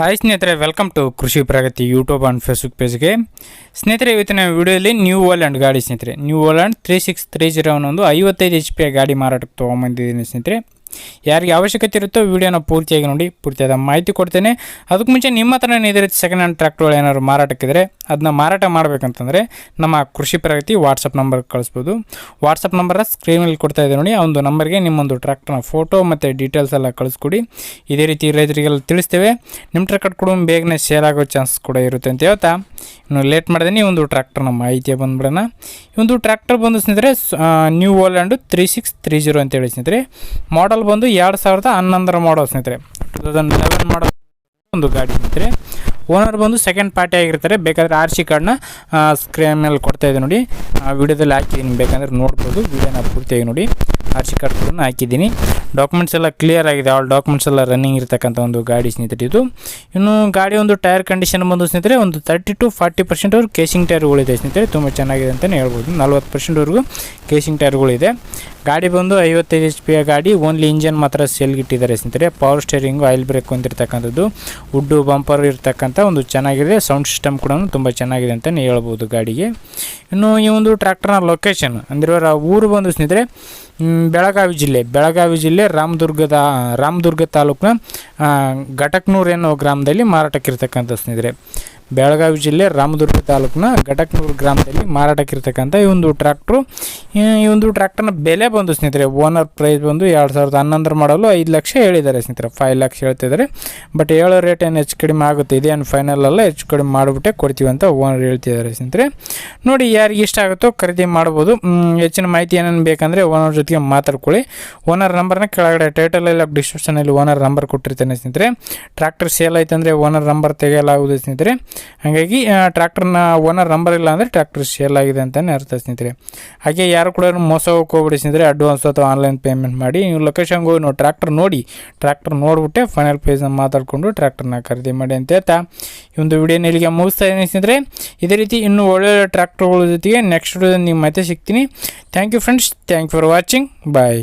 Hi ಸ್ನೇಹಿತರೆ welcome to Krishi Pragati YouTube and Facebook ಪೇಜ್ಗೆ ಸ್ನೇಹಿತರೆ, ಇವತ್ತಿನ ವಿಡಿಯೋಲಿ ನ್ಯೂ ಓಲ್ಯಾಂಡ್ ಗಾಡಿ ಸ್ನೇಹಿತರೆ. New Holland three six three zero ಒಂದು ಐವತ್ತೈದು ಎಚ್ ಪಿ ಗಾಡಿ ಮಾರಾಟಕ್ಕೆ ತೊಗೊಂಬಂದಿದ್ದೀನಿ ಸ್ನೇಹಿತರೆ. ಯಾರಿಗೆ ಅವಶ್ಯಕತೆ ಇರುತ್ತೋ ವಿಡಿಯೋನ ಪೂರ್ತಿಯಾಗಿ ನೋಡಿ, ಪೂರ್ತಿಯಾದ ಮಾಹಿತಿ ಕೊಡ್ತೇನೆ. ಅದಕ್ಕೆ ಮುಂಚೆ ನಿಮ್ಮ ಹತ್ರ ಇದೇ ರೀತಿ ಸೆಕೆಂಡ್ ಹ್ಯಾಂಡ್ ಟ್ರ್ಯಾಕ್ಟರ್ಗಳು ಏನಾದ್ರು ಮಾರಾಟಕ್ಕಿದ್ರೆ ಅದನ್ನ ಮಾರಾಟ ಮಾಡಬೇಕಂತಂದರೆ ನಮ್ಮ ಕೃಷಿ ಪ್ರಗತಿ ವಾಟ್ಸಪ್ ನಂಬರ್ ಕಳಿಸ್ಬೋದು. ವಾಟ್ಸಪ್ ನಂಬರ ಸ್ಕ್ರೀನಲ್ಲಿ ಕೊಡ್ತಾ ಇದೆ ನೋಡಿ, ಆ ಒಂದು ನಂಬರ್ಗೆ ನಿಮ್ಮೊಂದು ಟ್ರ್ಯಾಕ್ಟರ್ನ ಫೋಟೋ ಮತ್ತು ಡೀಟೇಲ್ಸ್ ಎಲ್ಲ ಕಳಿಸ್ಕೊಡಿ. ಇದೇ ರೀತಿ ರೈತರಿಗೆಲ್ಲ ತಿಳಿಸ್ತೇವೆ. ನಿಮ್ಮ ಟ್ರ್ಯಾಕ್ಟರ್ ಕೂಡ ಬೇಗನೆ ಸೇಲ್ ಆಗೋ ಚಾನ್ಸ್ ಕೂಡ ಇರುತ್ತೆ ಅಂತ ಹೇಳ್ತಾ. ಇನ್ನು ಲೇಟ್ ಮಾಡಿದೆ ಒಂದು ಟ್ರ್ಯಾಕ್ಟರ್ನ ಮಾಹಿತಿ ಬಂದ್ಬಿಡೋಣ. ಈ ಒಂದು ಟ್ರ್ಯಾಕ್ಟರ್ ಬಂದು ಸ್ನೇಹಿತರೆ new Holland three six three zero ಅಂತೇಳಿ ಸ್ನೇಹಿತರೆ. ಮಾಡಲ್ ಬಂದು ಎರಡು ಸಾವಿರದ ಹನ್ನೊಂದರ ಮಾಡಲ್ ಸ್ನೇಹಿತರೆ. ಟೂ ತೌಸಂಡ್ ಲೆವೆನ್ ಮಾಡಲ್ ಒಂದು ಗಾಡಿ ಸ್ನೇಹಿತರೆ. ಓನರ್ ಬಂದು ಸೆಕೆಂಡ್ ಪಾರ್ಟಿ ಆಗಿರ್ತಾರೆ. ಬೇಕಾದರೆ ಆರ್ ಸಿ ಕಾರ್ಡ್ನ ಸ್ಕ್ರೀನ್ ಮೇಲೆ ಕೊಡ್ತಾ ಇದೆ ನೋಡಿ. ವಿಡಿಯೋದಲ್ಲಿ ಹಾಕಿದ್ದೀನಿ ಬೇಕಂದ್ರೆ ನೋಡ್ಬೋದು. ವಿಡಿಯೋನ ಪೂರ್ತಿಯಾಗಿ ನೋಡಿ. ಆರ್ ಸಿ ಕಾರ್ಡ್ ಕೂಡ ಹಾಕಿದ್ದೀನಿ. ಡಾಕ್ಯುಮೆಂಟ್ಸ್ ಎಲ್ಲ ಕ್ಲಿಯರ್ ಆಗಿದೆ. ಆಲ್ ಡಾಕ್ಯುಮೆಂಟ್ಸ್ ಎಲ್ಲ ರನ್ನಿಂಗ್ ಇರತಕ್ಕಂಥ ಒಂದು ಗಾಡಿ ಸ್ನೇಹಿತರೆ ಇದು ಇನ್ನು ಗಾಡಿ ಒಂದು ಟೈರ್ ಕಂಡೀಷನ್ ಬಂದು ಸ್ನೇಹಿತರೆ, ಒಂದು ತರ್ಟಿ ಟು ಫಾರ್ಟಿ ಪರ್ಸೆಂಟ್ವರೆಗೂ ಕೇಸಿಂಗ್ ಟೈರ್ಗಳಿದೆ ಸ್ನೇಹಿತರೆ. ತುಂಬ ಚೆನ್ನಾಗಿದೆ ಅಂತಲೇ ಹೇಳ್ಬೋದು. ನಲ್ವತ್ತು ಪರ್ಸೆಂಟ್ವರೆಗೂ ಕೇಸಿಂಗ್ ಟೈರ್ಗಳಿದೆ ಗಾಡಿ ಬಂದು ಐವತ್ತೈದು ಎಚ್ ಪಿಯ ಗಾಡಿ ಓನ್ಲಿ ಇಂಜನ್ ಮಾತ್ರ ಸೇಲ್ಗಿಟ್ಟಿದ್ದಾರೆ ಸ್ನೇಹಿತರೆ. ಪವರ್ ಸ್ಟೇರಿಂಗು ಆಯಿಲ್ ಬ್ರೇಕ್ ಹೊಂದಿರತಕ್ಕಂಥದ್ದು. ಉಡ್ಡು ಬಂಪರ್ ಇರ್ತಕ್ಕಂಥ ಒಂದು ಚೆನ್ನಾಗಿದೆ. ಸೌಂಡ್ ಸಿಸ್ಟಮ್ ಕೂಡ ತುಂಬ ಚೆನ್ನಾಗಿದೆ ಅಂತಲೇ ಹೇಳ್ಬೋದು ಗಾಡಿಗೆ. ಇನ್ನು ಈ ಒಂದು ಟ್ರ್ಯಾಕ್ಟರ್ನ ಲೊಕೇಶನ್ ಅಂದರೆ ಅವರ ಊರು ಬಂದು ಸ್ನೇಹಿತರೆ ಬೆಳಗಾವಿ ಜಿಲ್ಲೆ ಬೆಳಗಾವಿ ಜಿಲ್ಲೆ ರಾಮದುರ್ಗದ ರಾಮದುರ್ಗ ತಾಲೂಕಿನ ಘಟಕ್ನೂರ್ ಎನ್ನುವ ಗ್ರಾಮದಲ್ಲಿ ಮಾರಾಟಕ್ಕಿರ್ತಕ್ಕಂಥ ಸ್ನೇಹಿತರೆ. ಬೆಳಗಾವಿ ಜಿಲ್ಲೆ ರಾಮದುರ್ಗ ತಾಲೂಕಿನ ಘಟಕ್ನೂರು ಗ್ರಾಮದಲ್ಲಿ ಮಾರಾಟಕ್ಕಿರ್ತಕ್ಕಂಥ ಈ ಒಂದು ಟ್ರ್ಯಾಕ್ಟ್ರು. ಈ ಒಂದು ಟ್ರ್ಯಾಕ್ಟರ್ನ ಬೆಲೆ ಬಂದು ಸ್ನೇಹಿತರೆ, ಓನರ್ ಪ್ರೈಸ್ ಬಂದು ಎರಡು ಸಾವಿರದ ಹನ್ನೊಂದರ ಮಾಡಲು ಐದು ಲಕ್ಷ ಹೇಳಿದ್ದಾರೆ ಸ್ನೇಹಿತರೆ. ಫೈವ್ ಲ್ಯಾಕ್ಸ್ ಹೇಳ್ತಿದ್ದಾರೆ. ಬಟ್ ಹೇಳೋ ರೇಟ್ ಏನು ಹೆಚ್ಚು ಕಡಿಮೆ ಆಗುತ್ತೆ? ಇದೇನು ಫೈನಲ್ ಅಲ್ಲ, ಹೆಚ್ಚು ಕಡಿಮೆ ಮಾಡಿಬಿಟ್ಟೆ ಕೊಡ್ತೀವಿ ಅಂತ ಓನರ್ ಹೇಳ್ತಿದ್ದಾರೆ ಸ್ನೇಹಿತರೆ. ನೋಡಿ, ಯಾರಿಗೆ ಇಷ್ಟ ಆಗುತ್ತೋ ಖರೀದಿ ಮಾಡ್ಬೋದು. ಹೆಚ್ಚಿನ ಮಾಹಿತಿ ಏನೇನು ಬೇಕಂದರೆ ಓನರ್ ಜೊತೆಗೆ ಮಾತಾಡ್ಕೊಳ್ಳಿ. ಓನರ್ ನಂಬರ್ನ ಕೆಳಗಡೆ ಟೈಟಲ್ ಟೈಟಲಲ್ಲಿ ಡಿಸ್ಕ್ರಿಪ್ಷನಲ್ಲಿ ಓನರ್ ನಂಬರ್ ಕೊಟ್ಟಿರ್ತೇನೆ ಸ್ನೇಹಿತರೆ. ಟ್ರ್ಯಾಕ್ಟರ್ ಸೇಲ್ ಆಯ್ತಂದರೆ ಓನರ್ ನಂಬರ್ ತೆಗೆಯಲಾಗುವುದು ಸ್ನೇಹಿತರೆ. ಹಾಗಾಗಿ ಟ್ರ್ಯಾಕ್ಟರ್ನ ಓನರ್ ನಂಬರ್ ಇಲ್ಲ ಅಂದರೆ ಟ್ರ್ಯಾಕ್ಟರ್ ಸೇಲ್ ಆಗಿದೆ ಅಂತಲೇ ಅರ್ಥ ಸ್ನೇಹಿತರೆ. ಹಾಗೆ ಯಾರು ಕೂಡ ಮೋಸ ಹೋಗ್ಬಿಡಿ ಸ್ನೇಹಿತರೆ ಅಡ್ವಾನ್ಸ್ ಅಥವಾ ಆನ್ಲೈನ್ ಪೇಮೆಂಟ್ ಮಾಡಿ, ನೀವು ಲೊಕೇಶನ್ಗೆ ಹೋಗಿ ನಾವು ಟ್ರ್ಯಾಕ್ಟರ್ ನೋಡಿ, ಟ್ರ್ಯಾಕ್ಟರ್ ನೋಡಿಬಿಟ್ಟೆ ಫೈನಲ್ ಪ್ರೈಸ್ನ ಮಾತಾಡಿಕೊಂಡು ಟ್ರ್ಯಾಕ್ಟರ್ನ ಖರೀದಿ ಮಾಡಿ ಅಂತ ಹೇಳ್ತಾ ಈ ಒಂದು ವಿಡಿಯೋನ ಇಲ್ಲಿಗೆ ಮುಗಿಸ್ತಾ ಇದ್ದೀನಿ ಸ್ನೇಹಿತರೆ. ಇದೇ ರೀತಿ ಇನ್ನೂ ಒಳ್ಳೊಳ್ಳೆ ಟ್ರ್ಯಾಕ್ಟರ್ಗಳ ಜೊತೆಗೆ ನೆಕ್ಸ್ಟ್ ವಿಡಿಯೋದಲ್ಲಿ ನಿಮ್ಮ ಮತ್ತೆ ಸಿಗ್ತೀನಿ. Thank you friends thank for watching bye